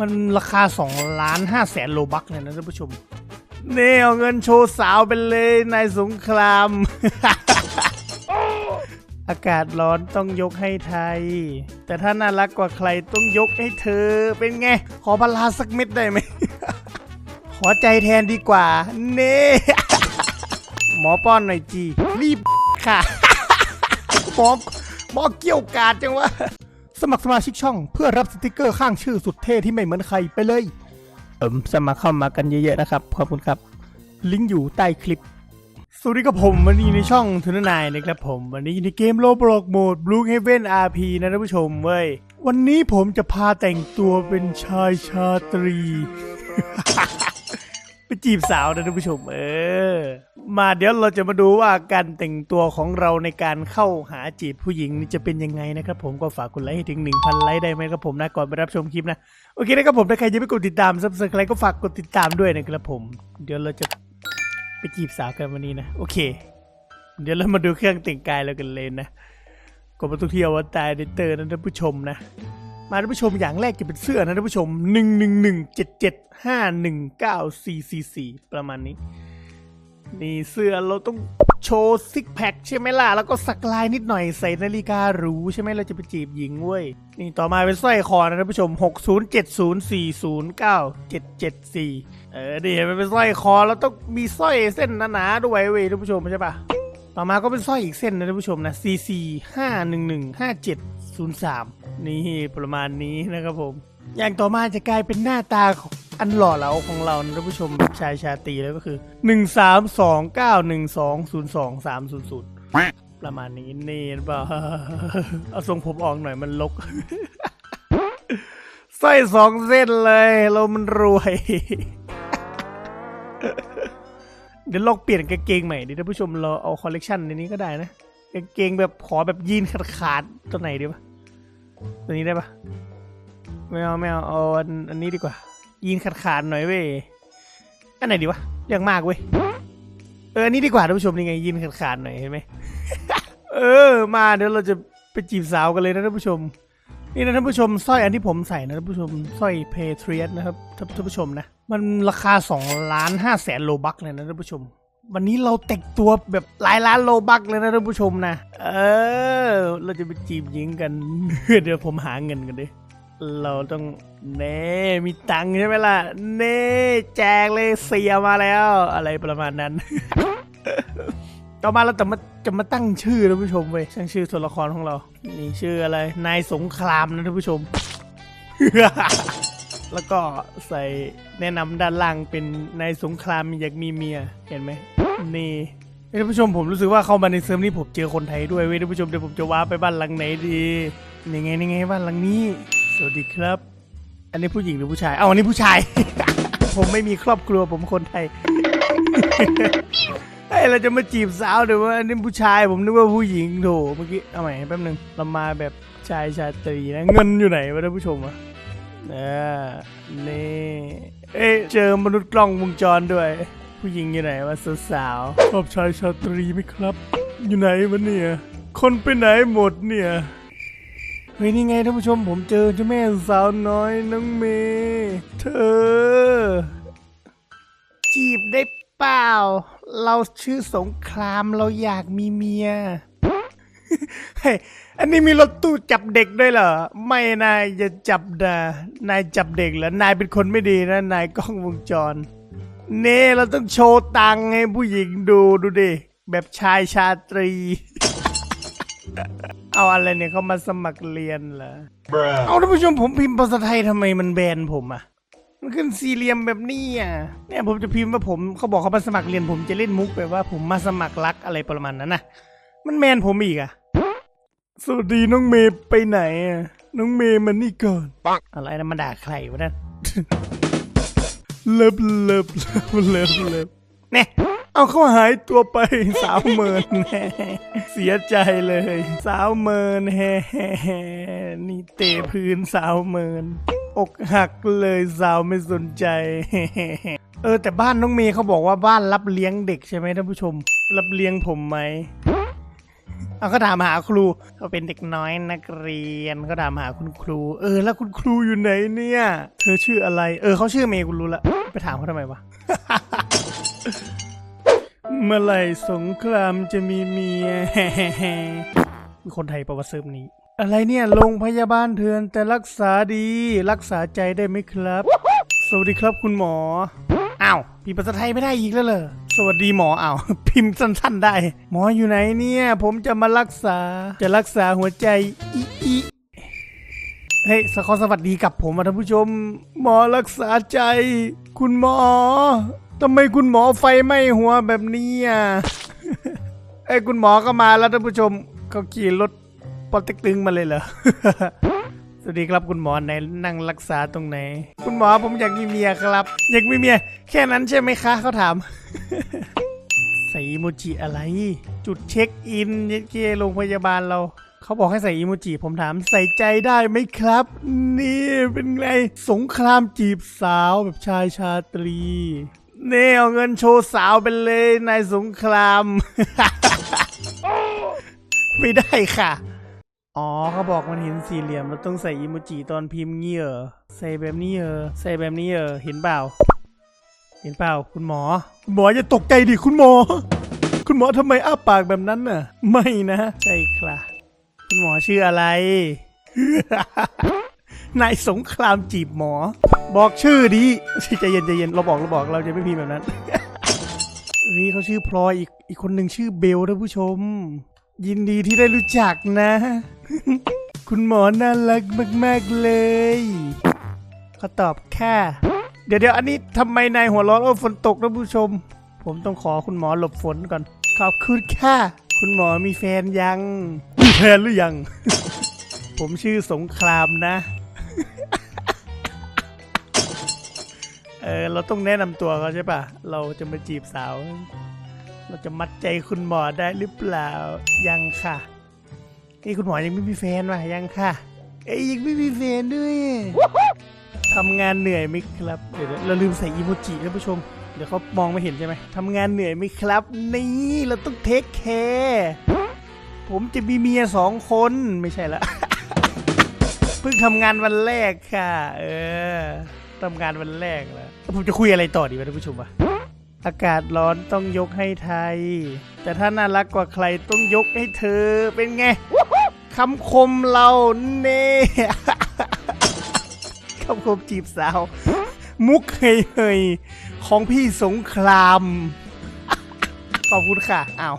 มันราคา2ล้าน5แสนโลบักเลยนะท่านผู้ชมนี่เอาเงินโชว์สาวไปเลยนายสงคราม อากาศร้อนต้องยกให้ไทย แต่ถ้าน่ารักกว่าใครต้องยกให้เธอเป็นไง ขอพลาสักเม็ดได้ไหม ขอใจแทนดีกว่า เน่หมอป้อนหน่อยจี รีบค่ะหมอหมอเกี่ยวกาดจังวะ สมัครสมาชิกช่องเพื่อรับสติกเกอร์ข้างชื่อสุดเท่ที่ไม่เหมือนใครไปเลยเอิมสมัครเข้ามากันเยอะๆนะครับ ขอบคุณครับ ลิงก์อยู่ใต้คลิป สวัสดีครับผมวันนี้ในช่องทุนนายนะครับผม วันนี้อยู่ในเกมโลบล็อกโหมด Blue Heaven RP นะท่านผู้ชมเว้ย วันนี้ผมจะพาแต่งตัวเป็นชายชาตรี จีบสาวนะท่านผู้ชม เออ มาเดี๋ยวเราจะมาดูว่าการแต่งตัวของเราในการเข้าหาจีบผู้หญิงนี่จะเป็นยังไงนะครับผมก็ฝากกดไลค์ให้ถึง 1,000 ไลค์ได้ไหมครับผมนะก่อนไปรับชมคลิปนะ โอเคนะครับผมถ้าใครยังไม่กดติดตามซับสไครต์ก็ฝากกดติดตามด้วยนะครับผม เดี๋ยวเราจะไปจีบสาวกันวันนี้นะ โอเค เดี๋ยวเรามาดูเครื่องแต่งกายแล้วกันเลยนะกดมาทุกที่อวตารเดเตอร์นะท่านผู้ชมนะ มาท่านผู้ชมอย่างแรกจะเป็นเสื้อนะท่านผู้ชม1 1 1 7 7 5 1 9 4 4 4ประมาณนี้นี่เสื้อเราต้องโชว์ซิกแพคใช่ไหมล่ะ แล้วก็สักลายนิดหน่อยใส่นาฬิกาหรูใช่ไหมเราจะไปจีบหญิงเว้ย นี่ต่อมาเป็นสร้อยคอนะท่านผู้ชม 60704097774 เออดีเห็นไหมเป็นสร้อยคอแล้วต้องมีสร้อยเส้นหนาๆด้วยเว้ยท่านผู้ชมใช่ปะต่อมาก็เป็นสร้อยอีกเส้นนะท่านผู้ชมนะ CC 5115703 นี่ประมาณนี้นะครับผม อย่างต่อมาจะกลายเป็นหน้าตาของอันหล่อเหลาของเรานะท่านผู้ชมแบบชายชาตรีแล้วก็คือ 1 3 2 9 1 2 0 2 3 0 0 ประมาณนี้นี่หรือเปล่าเอาทรงผมออกหน่อยมันลกสร้อยสองเส้นเลย เรามันรวย เดี๋ยวลองเปลี่ยนกางเกงใหม่ดิท่านผู้ชมเราเอาคอลเลกชันในนี้ก็ได้นะกางเกงแบบขอแบบยีนขาดๆตัวไหนดีปะ ตัวนี้ได้ปะไม่เอาไม่เอาเอาอันอันนี้ดีกว่า ยีนขาดๆหน่อยเว้ยอันไหนดีวะเรื่องมากเว้ยเอออันนี้ดีกว่าท่านผู้ชมนี่ไงยีนขาดๆหน่อยเห็นไหมเออ มาเดี๋ยวเราจะไปจีบสาวกันเลยนะท่านผู้ชม นี่นะท่านผู้ชมสร้อยอันที่ผมใส่นะท่านผู้ชมสร้อยเพเทรียสนะครับท่านผู้ชมนะ มันราคา2ล้าน5แสนโลบักเลยนะท่านผู้ชม วันนี้เราแต่งตัวแบบหลายล้านโลบักเลยนะท่านผู้ชมนะ เออ เราจะไปจีบหญิงกัน เดี๋ยวผมหาเงินกันดิ เราต้องเน่มีตังค์ใช่ไหมล่ะ เน่แจกเลยเสียมาแล้ว อะไรประมาณนั้น ต่อมาเราจะมาจะมาตั้งชื่อท่านผู้ชมเว้ยตั้งชื่อตัวละครของเรา นี่ชื่ออะไร นายสงครามนะท่านผู้ชม แล้วก็ใส่แนะนำด้านล่างเป็นนายสงครามอยากมีเมียเห็นไหมนี่ท่านผู้ชมผมรู้สึกว่าเข้ามาในเซิร์ฟนี้ผมเจอคนไทยด้วยเว้ยท่านผู้ชมเดี๋ยวผมจะว้าไปบ้านหลังไหนดีนี่ไงนี่ไงบ้านหลังนี้ สวัสดีครับ อันนี้ผู้หญิงหรือผู้ชายเอาอันนี้ผู้ชาย ผมไม่มีครอบครัวผมคนไทยเฮ้ยเราจะมาจีบสาวเดี๋ยวว่าอันนี้ผู้ชายผมนึกว่าผู้หญิงโถเมื่อกี้เอาใหม่แป๊บนึงเรามาแบบชายชาตรีนะเงินอยู่ไหนวะท่านผู้ชมอะ ออนี่ เอ้ยเจอมนุษย์กล้องวงจรด้วย ผู้หญิงอยู่ไหนวะสาวๆชอบชายชาตรีไหมครับ อยู่ไหนวะเนี่ย คนไปไหนหมดเนี่ย เฮ้ยนี่ไงท่านผู้ชมผมเจอเจ้าแม่สาวน้อยน้องเมย์เธอ จีบได้เปล่า เราชื่อสงครามเราอยากมีเมีย เฮ้ยอันนี้มีรถตู้จับเด็กด้วยเหรอ ไม่นายอย่าจับนะนายจับเด็กเหรอนายเป็นคนไม่ดีนะนายกล้องวงจร เน่เราต้องโชว์ตังค์ให้ผู้หญิงดูดูดิ แบบชายชาตรี เอาอะไรเนี่ยเขามาสมัครเรียนเหรอ เอาท่านผู้ชมผมพิมพ์ภาษาไทยทำไมมันแบนผมอะมันขึ้นสี่เหลี่ยมแบบนี้อะ เนี่ยผมจะพิมพ์ว่าผมเขาบอกเขามาสมัครเรียนผมจะเล่นมุกแบบว่าผมมาสมัครรักอะไรประมาณนั้นนะ มันแมนผมอีกอะ สวัสดีน้องเมย์ไปไหนอะ น้องเมย์มันนี่ก่อนอะไรนะมันด่าใครวะนั่นเลิฟเลิฟเลิฟเลิฟเลิฟเนี่ยเอาเขาหายตัวไปสาวเมินแน่เสียใจเลย สาวเมินแฮ่นี่เตะพื้นสาวเมิน อกหักเลยสาวไม่สนใจเออแต่บ้านน้องเมย์เขาบอกว่าบ้านรับเลี้ยงเด็กใช่ไหมท่านผู้ชม รับเลี้ยงผมไหม เอาเขาถามหาครูเขาเป็นเด็กน้อยนักเรียนเขาถามหาคุณครู เออ แล้วคุณครูอยู่ไหนเนี่ย เธอชื่ออะไร เออเขาชื่อเมย์คุณรู้ละ ไปถามเขาทำไมวะ เมื่อไหร่สงครามจะมีเมียคนไทยประวัติเสริมนี้ อะไรเนี่ยโรงพยาบาลเถื่อนแต่รักษาดี รักษาใจได้ไหมครับ สวัสดีครับคุณหมออ้าวพิมพ์ภาษาไทยไม่ได้อีกแล้วเหรอ สวัสดีหมออ้าวพิมพ์สั้น ๆ ได้ หมออยู่ไหนเนี่ย ผมจะมารักษาจะรักษาหัวใจอีอีเฮ้ยสขอสวัสดีกับผมท่านผู้ชม หมอรักษาใจ คุณหมอทำไมคุณหมอไฟไหม้หัวแบบนี้อะไอ้คุณหมอก็มาแล้วท่านผู้ชมเขาขี่รถปอเต็กตึงมาเลยเหรอ สวัสดีครับคุณหมอไหนนั่งรักษาตรงไหน คุณหมอผมอยากมีเมียครับ อยากมีเมีย แค่นั้นใช่ไหมคะเขาถาม ใส่อีโมจิอะไร จุดเช็คอินเยดเกโรงพยาบาลเราเขาบอกให้ใส่อีโมจิผมถามใส่ใจได้ไหมครับ นี่เป็นไงสงครามจีบสาวแบบชายชาตรีเน่เอาเงินโชว์สาวไปเลยนายสงคราม ไม่ได้ค่ะ อ๋อเขาบอกมันเห็นสี่เหลี่ยมเราต้องใส่อีโมจิตอนพิมพ์เงี้ยเหรอใส่แบบนี้เหรอใส่แบบนี้เหรอเห็นเปล่า เห็นเปล่าคุณหมอ คุณหมออย่าตกใจดิคุณหมอ คุณหมอทำไมอ้าปากแบบนั้นน่ะ ไม่นะใช่ครับคุณหมอชื่ออะไร นายสงครามจีบหมอ บอกชื่อดิใจเย็นใจเย็นเราบอกเราบอกเราจะไม่พิมพ์แบบนั้นเฮ้ยเขาชื่อพลอยอีกอีกคนหนึ่งชื่อเบลท่านผู้ชม ยินดีที่ได้รู้จักนะ คุณหมอน่ารักมาก ๆ เลยเขาตอบค่ะ เดี๋ยวเดี๋ยวอันนี้ทำไมนายหัวร้อนว่าฝนตกท่านผู้ชม ผมต้องขอคุณหมอหลบฝนก่อน ขอบคุณค่ะ คุณหมอมีแฟนยัง มีแฟนหรือยัง ผมชื่อสงครามนะ เออเราต้องแนะนำตัวเขาใช่ปะ เราจะมาจีบสาว เราจะมัดใจคุณหมอได้หรือเปล่า ยังค่ะเอ้คุณหมอยังไม่มีแฟนว่ะยังค่ะเอ้ยยังไม่มีแฟนด้วยทำงานเหนื่อยไหมครับ เดี๋ยวเราลืมใส่อีโมจิท่านผู้ชม เดี๋ยวเขามองไม่เห็นใช่ไหมทำงานเหนื่อยไหมครับ นี่เราต้องเทคแคร์ผมจะมีเมียสองคนไม่ใช่ละเพิ่งทำงานวันแรกค่ะ เออทำงานวันแรกแล้วผมจะคุยอะไรต่อดีวะท่านผู้ชมวะ อากาศร้อนต้องยกให้ไทย แต่ถ้าน่ารักกว่าใครต้องยกให้เธอเป็นไงคำคมเราเน่คำคมจีบสาว มุกเฮยเฮยๆของพี่สงคราม ขอบคุณค่ะอ้าว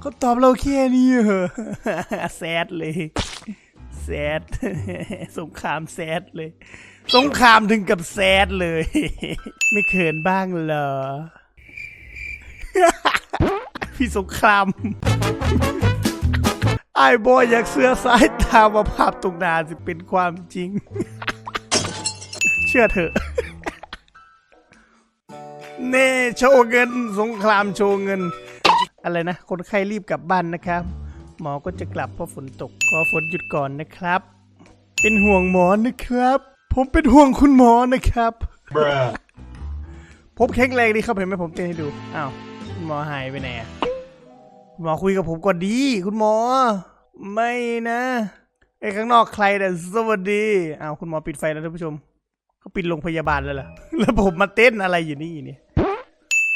เขาตอบเราแค่นี้เหรอแซดเลยแซดสงครามแซดเลยสงครามถึงกับแซดเลย ไม่เขินบ้างเหรอ พี่สงครามไอ้บอยอยากเสื้อสายตามาภาพตรงหน้าสิเป็นความจริง เชื่อเถอะ เน่โชว์เงิน สงครามโชว์เงิน อะไรนะ คนไข้รีบกลับบ้านนะครับ หมอก็จะกลับเพราะฝนตกขอฝนหยุดก่อนนะครับ เป็นห่วงหมอนะครับ ผมเป็นห่วงคุณหมอนะครับ Bruh. ผมแข็งแรงดีครับเห็นไหมผมเต้นให้ดู อ้าว คุณหมอหายไปไหนอะคุณหมอคุยกับผมก่อนดี คุณหมอ ไม่นะไอ้ข้างนอกใครแต่ยสวัสดีอ้าวคุณหมอปิดไฟแล้วท่านผู้ชมเขาปิดโรงพยาบาลแล้วเหรอแล้วผมมาเต้นอะไรอยู่นี่เนี่ย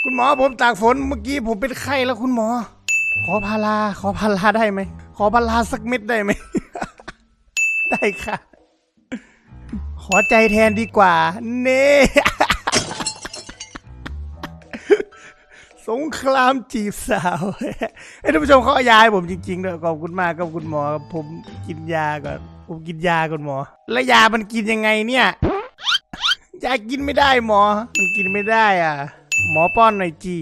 คุณหมอผมตากฝนเมื่อกี้ผมเป็นไข้แล้วคุณหมอ ขอพาราขอพาราได้ไหมขอพาราสักเม็ดได้ไหม ได้ค่ะ ขอใจแทนดีกว่า เน่ งครามจีบสาวไอ้ยท่านผู้ชมเขาเอายาให้ผมจริงๆด้วยขอบคุณมากครับคุณหมอครับผมกินยาก่อน ผมกินยาก่อนหมอ แล้วยามันกินยังไงเนี่ยยากินไม่ได้หมอ มันกินไม่ได้อะ หมอป้อนหน่อยจี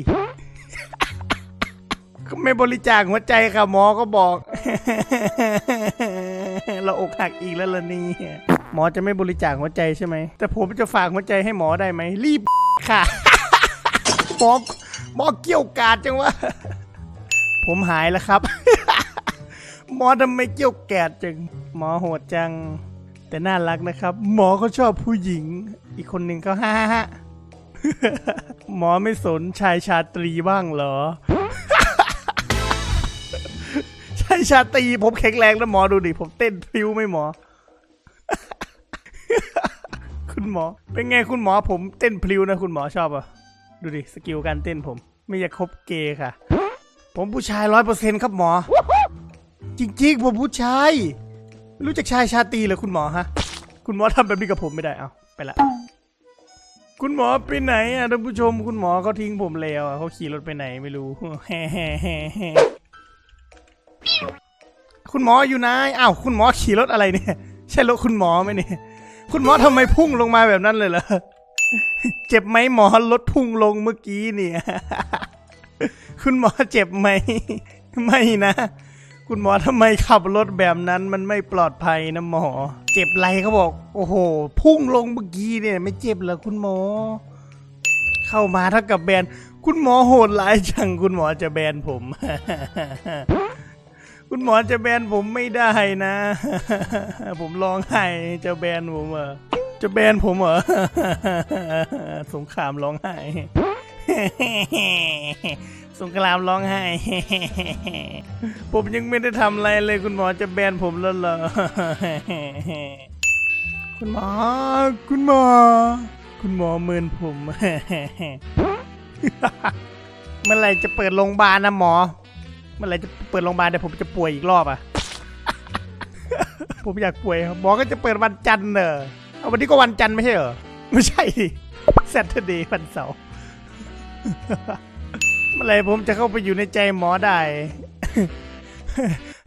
ก็ไม่บริจาคหัวใจค่ะหมอก็บอก เราอกหักอีกแล้วล่ะนี่หมอจะไม่บริจาคหัวใจใช่ไหม แต่ผมจะฝากหัวใจให้หมอได้ไหมรีบค่ะหมอ หมอเกี่ยวกาดจังวะ ผมหายแล้วครับ หมอทำไมเกี่ยวแกดจัง หมอโหดจัง แต่น่ารักนะครับ หมอเขาชอบผู้หญิง อีกคนหนึ่งเขาฮ่าฮ่าหมอไม่สนชายชาตรีบ้างเหรอชให้ชาตรีผมแข็งแรงนะหมอดูดิ ผมเต้นพริ้วไม่หมอ คุณหมอ เป็นไงคุณหมอผมเต้นพริ้วนะคุณหมอชอบอะ ดูดิ สกิลการเต้นผม ไม่อยากคบเกย์ค่ะ ผมผู้ชายร้อยเปอร์เซ็นต์ครับหมอ จริงๆ ผมผู้ชาย รู้จักชายชาตีเหรอคุณหมอฮะ คุณหมอทำแบบนี้กับผมไม่ได้เอาไปละ คุณหมอไปไหนอะท่านผู้ชมคุณหมอเขาทิ้งผมแล้วอะเขาขี่รถไปไหนไม่รู้แฮ่แฮ่แฮ่แฮ่คุณหมออยู่ไหนอ้าวคุณหมอขี่รถอะไรเนี่ย ใช่รถคุณหมอไหมเนี่ย คุณหมอทำไมพุ่งลงมาแบบนั้นเลยเหรอ เจ็บไหมหมอรถพุ่งลงเมื่อกี้เนี่ย คุณหมอเจ็บไหม ไม่นะ คุณหมอทำไมขับรถแบบนั้นมันไม่ปลอดภัยนะหมอ เจ็บไรเขาบอก โอ้โห พุ่งลงเมื่อกี้เนี่ย ไม่เจ็บเหรอคุณหมอ เข้ามาเท่ากับแบน คุณหมอโหดร้ายจัง คุณหมอจะแบนผม คุณหมอจะแบนผมไม่ได้นะ ผมร้องไห้จะแบนผมเหรอ จะแบนผมเหรอ สงครามร้องไห้ สงครามร้องไห้ ผมยังไม่ได้ทำอะไรเลยคุณหมอจะแบนผมแล้วเหรอ คุณหมอ คุณหมอ คุณหมอเมินผม เมื่อไหรจะเปิดโรงพยาบาลนะหมอ เมื่อไหรจะเปิดโรงพยาบาลเดี๋ยวผมจะป่วยอีกรอบอะ ผมอยากป่วยครับหมอก็จะเปิดวันจันทร์เนอะ เอาวันนี้ก็วันจันทร์ไม่ใช่เหรอ ไม่ใช่ดิ Saturday วันเสาร์เมื่อไหรผมจะเข้าไปอยู่ในใจหมอได้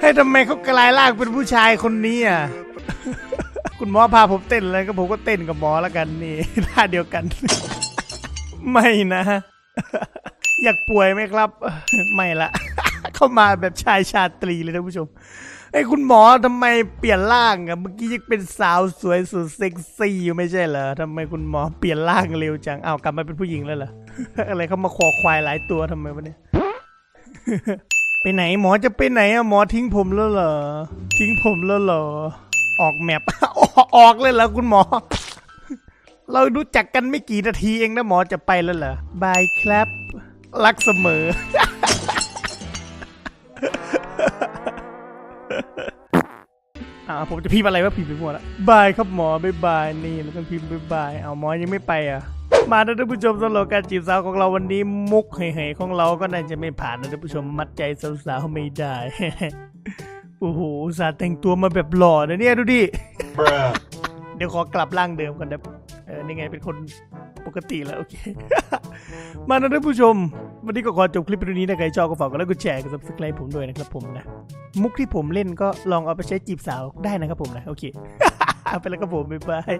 ให้ทำไมเขากลายร่างเป็นผู้ชายคนนี้อะ คุณหมอพาผมเต้นเลยก็ผมก็เต้นกับหมอแล้วกันนี่ท่าเดียวกัน ไม่นะ อยากป่วยไหมครับ ไม่ละ เข้ามาแบบชายชาตรีเลยท่านผู้ชม ไอ้คุณหมอทำไมเปลี่ยนร่างอะเมื่อกี้ยังเป็นสาวสวยสุดเซ็กซี่อยู่ไม่ใช่เหรอทำไมคุณหมอเปลี่ยนร่างเร็วจังอ้าวกลับมาเป็นผู้หญิงแล้วเหรอ อะไรเขามาคอควายหลายตัวทำไมวะเนี่ย ไปไหนหมอจะไปไหนอะหมอทิ้งผมแล้วเหรอ ทิ้งผมแล้วเหรอ ออกแมปออกออกเลยเหรอคุณหมอ เรารู้จักกันไม่กี่นาทีเองนะหมอจะไปแล้วเหรอ บายครับ รักเสมอ อ่าผมจะพิมพ์อะไรว่าพิมพ์ไปหมดละบายครับหมอบายบายนี่เราต้องพิมพ์บายบายเอาหมอยังไม่ไปอะมานะท่านผู้ชมสำหรับการจีบสาวของเราวันนี้มุกเหยๆของเราก็น่าจะไม่ผ่านนะท่านผู้ชมมัดใจสาวๆไม่ได้โอ้โหอุตสาห์แต่งตัวมาแบบหล่อนะเนี่ยดูดิ Bruh. เดี๋ยวขอกลับร่างเดิมก่อนนะเออนี่ไงเป็นคนปกติแล้วโอเค มานะท่านผู้ชม วันนี้ก็ขอจบคลิปตรงนี้นะใครชอบก็ฝากกดไลค์กดแชร์กด subscribe ผมด้วยนะครับผมนะ มุกที่ผมเล่นก็ลองเอาไปใช้จีบสาวได้นะครับผมนะ โอเคเอาไปแล้วครับผม บ๊ายบาย